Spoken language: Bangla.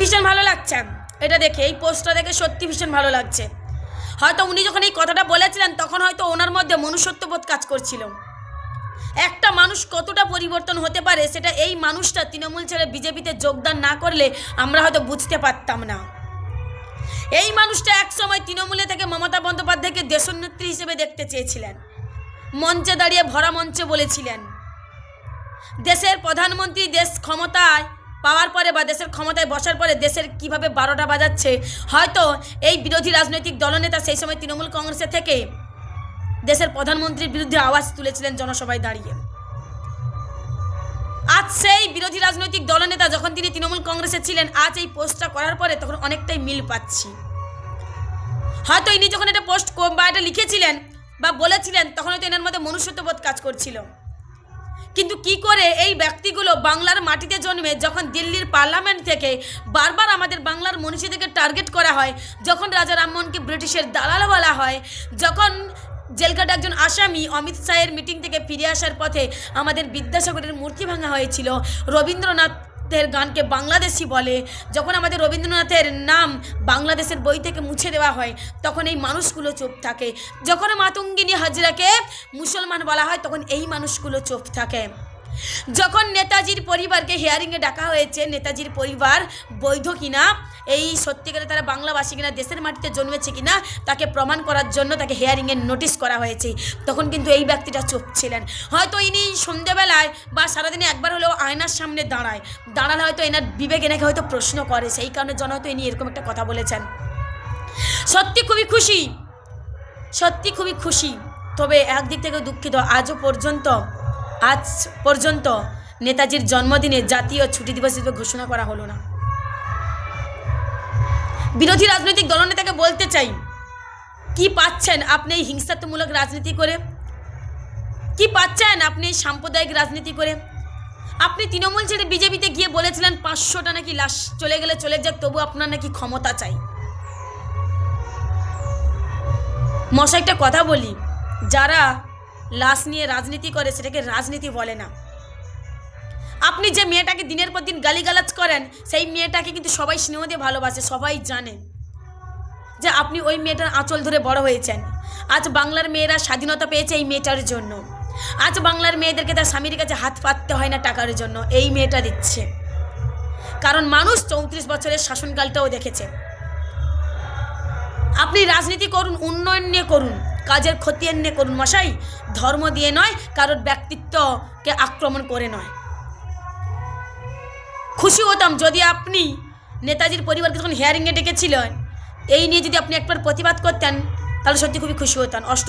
ভীষণ ভালো লাগছে। এটা দেখে, এই পোস্টটা দেখে সত্যি ভীষণ ভালো লাগছে। হয়তো উনি যখন এই কথাটা বলেছিলেন, তখন হয়তো ওনার মধ্যে মনুষ্যত্ববোধ কাজ করছিল। একটা মানুষ কতটা পরিবর্তন হতে পারে, সেটা এই মানুষটা তৃণমূল ছেড়ে বিজেপিতে যোগদান না করলে আমরা হয়তো বুঝতে পারতাম না। এই মানুষটা একসময় তৃণমূলে থেকে মমতা বন্দ্যোপাধ্যায়কে দেশনেত্রী হিসেবে দেখতে চেয়েছিলেন। মঞ্চে দাঁড়িয়ে ভরা মঞ্চে বলেছিলেন, দেশের প্রধানমন্ত্রী দেশ ক্ষমতায় পাওয়ার পরে বা দেশের ক্ষমতায় বসার পরে দেশের কীভাবে বারোটা বাজাচ্ছে, হয়তো এই বিরোধী রাজনৈতিক দলনেতা সেই সময় তৃণমূল কংগ্রেসের থেকে দেশের প্রধানমন্ত্রীর বিরুদ্ধে আওয়াজ তুলেছিলেন জনসভায় দাঁড়িয়ে। আজ সেই বিরোধী রাজনৈতিক দলনেতা যখন তিনি তৃণমূল কংগ্রেসে ছিলেন, আজ এই পোস্টটা করার পরে তখন অনেকটাই মিল পাচ্ছি। হয়তো ইনি যখন এটা পোস্ট বা এটা লিখেছিলেন বা বলেছিলেন তখন হয়তো এনার মধ্যে মনুষ্যত্ববোধ কাজ করছিল। কিন্তু কি করে এই ব্যক্তিগুলো বাংলার মাটিতে জন্মে যখন দিল্লির পার্লামেন্ট থেকে বারবার আমাদের বাংলার মনীষীদেরকে টার্গেট করা হয়, যখন রাজা রামমোহনকে ব্রিটিশের দালাল বলা হয়, যখন জেলকাটা একজন আসামি অমিত শাহের মিটিং থেকে ফিরে আসার পথে আমাদের বিদ্যাসাগরের মূর্তি ভাঙা হয়েছিল রবীন্দ্রনাথের গানকে বাংলাদেশি বলে, যখন আমাদের রবীন্দ্রনাথের নাম বাংলাদেশের বই থেকে মুছে দেওয়া হয়, তখন এই মানুষগুলো চোপ থাকে। যখন মাতঙ্গিনী হাজরাকে মুসলমান বলা হয়, তখন এই মানুষগুলো চোপ থাকে। যখন নেতাজির পরিবারকে হিয়ারিংয়ে ডাকা হয়েছে, নেতাজির পরিবার বৈধ কিনা, এই সত্যিকারে তারা বাংলাভাষী কিনা, দেশের মাটিতে জন্মেছে কিনা, তাকে প্রমাণ করার জন্য তাকে হিয়ারিংয়ের নোটিশ করা হয়েছে। তখন কিন্তু এই ব্যক্তিটা চুপ ছিলেন। হয়তো ইনি সন্ধেবেলায় বা সারাদিনে একবার হলেও আয়নার সামনে দাঁড়ায়। দাঁড়ালে হয়তো এনার বিবেক এনাকে হয়তো প্রশ্ন করে। সেই কারণে জন হয়তো ইনি এরকম একটা কথা বলেছেন। সত্যি খুবই খুশি। সত্যি খুবই খুশি। তবে একদিক থেকে দুঃখিত, আজও পর্যন্ত আজ পর্যন্ত নেতাজির জন্মদিনে জাতীয় ছুটি দিবস হিসেবে ঘোষণা করা হলো না। বিরোধী রাজনৈতিক দলনেতাকে বলতে চাই, কি পাচ্ছেন আপনি এই হিংসাত্মমূলক রাজনীতি করে? কি পাচ্ছেন আপনি এই সাম্প্রদায়িক রাজনীতি করে? আপনি তৃণমূল ছেড়ে বিজেপিতে গিয়ে বলেছিলেন পাঁচশোটা নাকি লাশ চলে গেলে চলে যাক, তবু আপনার নাকি ক্ষমতা চাই। মশা একটা কথা বলি, যারা লাশ নিয়ে রাজনীতি করে সেটাকে রাজনীতি বলে না। আপনি যে মেয়েটাকে দিনের পর দিন গালিগালাজ করেন, সেই মেয়েটাকে কিন্তু সবাই স্নেহ দিয়ে ভালোবাসে, সবাই জানে যে আপনি ওই মেয়েটার আঁচল ধরে বড় হয়েছেন। আজ বাংলার মেয়েরা স্বাধীনতা পেয়েছে এই মেয়েটার জন্য। আজ বাংলার মেয়েদেরকে তার স্বামীর কাছে হাত পাততে হয় না টাকার জন্য, এই মেয়েটা দিচ্ছে। কারণ মানুষ চৌত্রিশ বছরের শাসনকালটাও দেখেছে। আপনি রাজনীতি করুন, উন্নয়ন নিয়ে করুন। কাজের খতিয়ান নিয়ে করুন মশাই? ধর্ম দিয়ে নয়, কারোর ব্যক্তিত্বকে আক্রমণ করে নয়। খুশি হতাম যদি আপনি নেতাজির পরিবারকে যখন হিয়ারিংয়ে ডেকেছিলেন, এই নিয়ে যদি আপনি একবার প্রতিবাদ করতেন, তাহলে সত্যি খুবই খুশি হতাম। অষ্ট